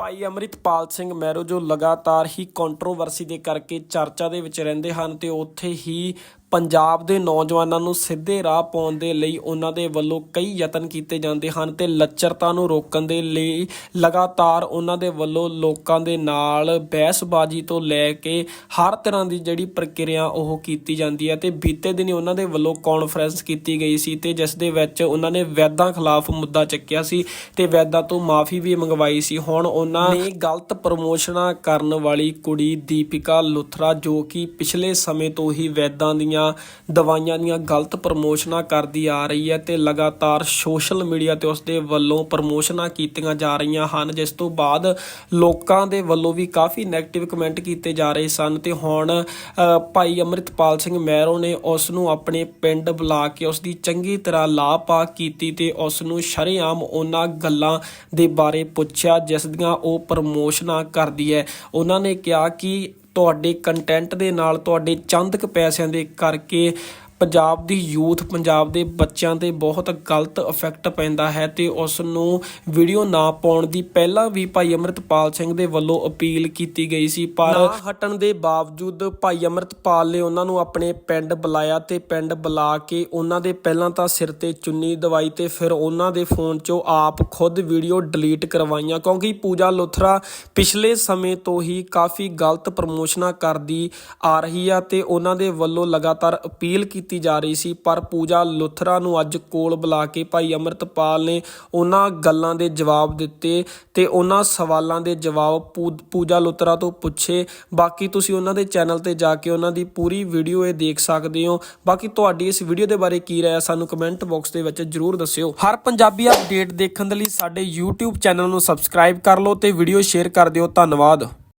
ਭਾਈ ਅਮਰਿਤਪਾਲ ਸਿੰਘ ਮਹਿਰੋ ਜੋ ਲਗਾਤਾਰ ਹੀ ਕੰਟਰੋਵਰਸੀ ਦੇ ਕਰਕੇ ਚਰਚਾ ਦੇ ਵਿੱਚ ਰਹਿੰਦੇ ਹਨ ਤੇ ਉੱਥੇ ਹੀ ਪੰਜਾਬ ਦੇ ਨੌਜਵਾਨਾਂ ਨੂੰ ਸਿੱਧੇ ਰਾਹ ਪਾਉਣ ਦੇ ਲਈ ਉਹਨਾਂ ਦੇ ਵੱਲੋਂ ਕਈ ਯਤਨ ਕੀਤੇ ਜਾਂਦੇ ਹਨ ਤੇ ਲੱਚਰਤਾ ਨੂੰ ਰੋਕਣ ਦੇ ਲਈ ਲਗਾਤਾਰ ਉਹਨਾਂ ਦੇ ਵੱਲੋਂ ਲੋਕਾਂ ਦੇ ਨਾਲ ਬਹਿਸਬਾਜ਼ੀ ਤੋਂ ਲੈ ਕੇ ਹਰ ਤਰ੍ਹਾਂ ਦੀ ਜਿਹੜੀ ਪ੍ਰਕਿਰਿਆ ਉਹ ਕੀਤੀ ਜਾਂਦੀ ਹੈ ਤੇ ਬੀਤੇ ਦਿਨੀ ਉਹਨਾਂ ਦੇ ਵੱਲੋਂ ਕਾਨਫਰੰਸ ਕੀਤੀ ਗਈ ਸੀ ਤੇ ਜਿਸ ਦੇ ਵਿੱਚ ਉਹਨਾਂ ਨੇ ਵੈਦਾਂ ਖਿਲਾਫ ਮੁੱਦਾ ਚੱਕਿਆ ਸੀ ਤੇ ਵੈਦਾਂ ਤੋਂ ਮਾਫੀ ਵੀ ਮੰਗਵਾਈ ਸੀ। ਹੁਣ ਉਹਨਾਂ ਨੇ ਗਲਤ ਪ੍ਰਮੋਸ਼ਨਾਂ ਕਰਨ ਵਾਲੀ ਕੁੜੀ ਦੀਪਿਕਾ ਲੁਥਰਾ ਜੋ ਕਿ ਪਿਛਲੇ ਸਮੇਂ ਤੋਂ ਹੀ ਵੈਦਾਂ ਦੀਆਂ ਦਵਾਈਆਂ ਦੀਆਂ ਗਲਤ ਪ੍ਰਮੋਸ਼ਨਾਂ ਕਰਦੀ ਆ ਰਹੀ ਹੈ ਤੇ ਲਗਾਤਾਰ ਸੋਸ਼ਲ ਮੀਡੀਆ ਤੇ ਉਸ ਦੇ ਵੱਲੋਂ ਪ੍ਰਮੋਸ਼ਨਾਂ ਕੀਤੀਆਂ ਜਾ ਰਹੀਆਂ ਹਨ, ਜਿਸ ਤੋਂ ਬਾਅਦ ਲੋਕਾਂ ਦੇ ਵੱਲੋਂ ਵੀ ਕਾਫੀ 네ਗੇਟਿਵ ਕਮੈਂਟ ਕੀਤੇ ਜਾ ਰਹੇ ਸਨ ਤੇ ਹੁਣ ਭਾਈ ਅਮਰਿਤਪਾਲ ਸਿੰਘ ਮਹਿਰੋ ਨੇ ਉਸ ਨੂੰ ਆਪਣੇ ਪਿੰਡ ਬੁਲਾ ਕੇ ਉਸ ਦੀ ਚੰਗੀ ਤਰ੍ਹਾਂ ਲਾਪਾ ਕੀਤੀ ਤੇ ਉਸ ਨੂੰ ਸ਼ਰੇਆਮ ਉਹਨਾਂ ਗੱਲਾਂ ਦੇ ਬਾਰੇ ਪੁੱਛਿਆ, ਜਿਸ ਦੀਆਂ ਉਹ ਪ੍ਰਮੋਸ਼ਨਾਂ ਕਰਦੀ ਹੈ। ਉਹਨਾਂ ਨੇ ਕਿਹਾ ਕਿ ਤੁਹਾਡੇ ਕੰਟੈਂਟ ਦੇ ਨਾਲ ਤੁਹਾਡੇ ਚੰਦਕ ਪੈਸਿਆਂ ਦੇ ਕਰਕੇ ਪੰਜਾਬ ਦੀ ਯੂਥ ਪੰਜਾਬ ਦੇ ਬੱਚਿਆਂ ਤੇ ਬਹੁਤ ਗਲਤ ਇਫੈਕਟ ਪੈਂਦਾ ਹੈ ਤੇ ਉਸ ਨੂੰ ਵੀਡੀਓ ਨਾ ਪਾਉਣ ਦੀ ਪਹਿਲਾਂ ਵੀ ਭਾਈ ਅਮਰਿਤਪਾਲ ਸਿੰਘ ਦੇ ਵੱਲੋਂ ਅਪੀਲ ਕੀਤੀ ਗਈ ਸੀ ਪਰ ਹਟਣ ਦੇ ਬਾਵਜੂਦ ਭਾਈ ਅਮਰਿਤਪਾਲ ਨੇ ਉਹਨਾਂ ਨੂੰ ਆਪਣੇ ਪਿੰਡ ਬੁਲਾਇਆ ਤੇ ਪਿੰਡ ਬੁਲਾ ਕੇ ਉਹਨਾਂ ਦੇ ਪਹਿਲਾਂ ਤਾਂ ਸਿਰ ਤੇ ਚੁੰਨੀ ਦਵਾਈ ਤੇ ਫਿਰ ਉਹਨਾਂ ਦੇ ਫੋਨ 'ਚੋਂ ਆਪ ਖੁਦ ਵੀਡੀਓ ਡਿਲੀਟ ਕਰਵਾਈਆਂ ਕਿਉਂਕਿ ਪੂਜਾ ਲੁਥਰਾ ਪਿਛਲੇ ਸਮੇਂ ਤੋਂ ਹੀ ਕਾਫੀ ਗਲਤ ਪ੍ਰਮੋਸ਼ਨਾਂ ਕਰਦੀ ਆ ਰਹੀ ਆ ਤੇ ਉਹਨਾਂ ਦੇ ਵੱਲੋਂ ਲਗਾਤਾਰ ਅਪੀਲ ਕੀਤੀ ਕੀਤੀ ਜਾ ਰਹੀ ਸੀ, ਪਰ ਪੂਜਾ ਲੁਥਰਾ ਨੂੰ ਅੱਜ ਕੋਲ ਬੁਲਾ ਕੇ ਭਾਈ ਅਮਰਤਪਾਲ ਨੇ ਉਹਨਾਂ ਗੱਲਾਂ ਦੇ ਜਵਾਬ ਦਿੱਤੇ ਤੇ ਉਹਨਾਂ ਸਵਾਲਾਂ ਦੇ ਜਵਾਬ ਪੂ- ਪੂਜਾ ਲੁਥਰਾ ਤੋਂ ਪੁੱਛੇ। ਬਾਕੀ ਤੁਸੀਂ ਉਹਨਾਂ ਦੇ ਚੈਨਲ ਤੇ ਜਾ ਕੇ ਉਹਨਾਂ ਦੀ ਪੂਰੀ ਵੀਡੀਓ ਇਹ ਦੇਖ ਸਕਦੇ ਹੋ। ਬਾਕੀ ਤੁਹਾਡੀ ਇਸ ਵੀਡੀਓ ਦੇ ਬਾਰੇ ਕੀ ਰਾਏ ਸਾਨੂੰ ਕਮੈਂਟ ਬਾਕਸ ਦੇ ਵਿੱਚ ਜਰੂਰ ਦੱਸਿਓ। ਹਰ ਪੰਜਾਬੀ ਅਪਡੇਟ ਦੇਖਣ ਦੇ ਲਈ ਸਾਡੇ YouTube ਚੈਨਲ ਨੂੰ ਸਬਸਕ੍ਰਾਈਬ ਕਰ ਲਓ ਤੇ ਵੀਡੀਓ ਸ਼ੇਅਰ ਕਰ ਦਿਓ। ਧੰਨਵਾਦ।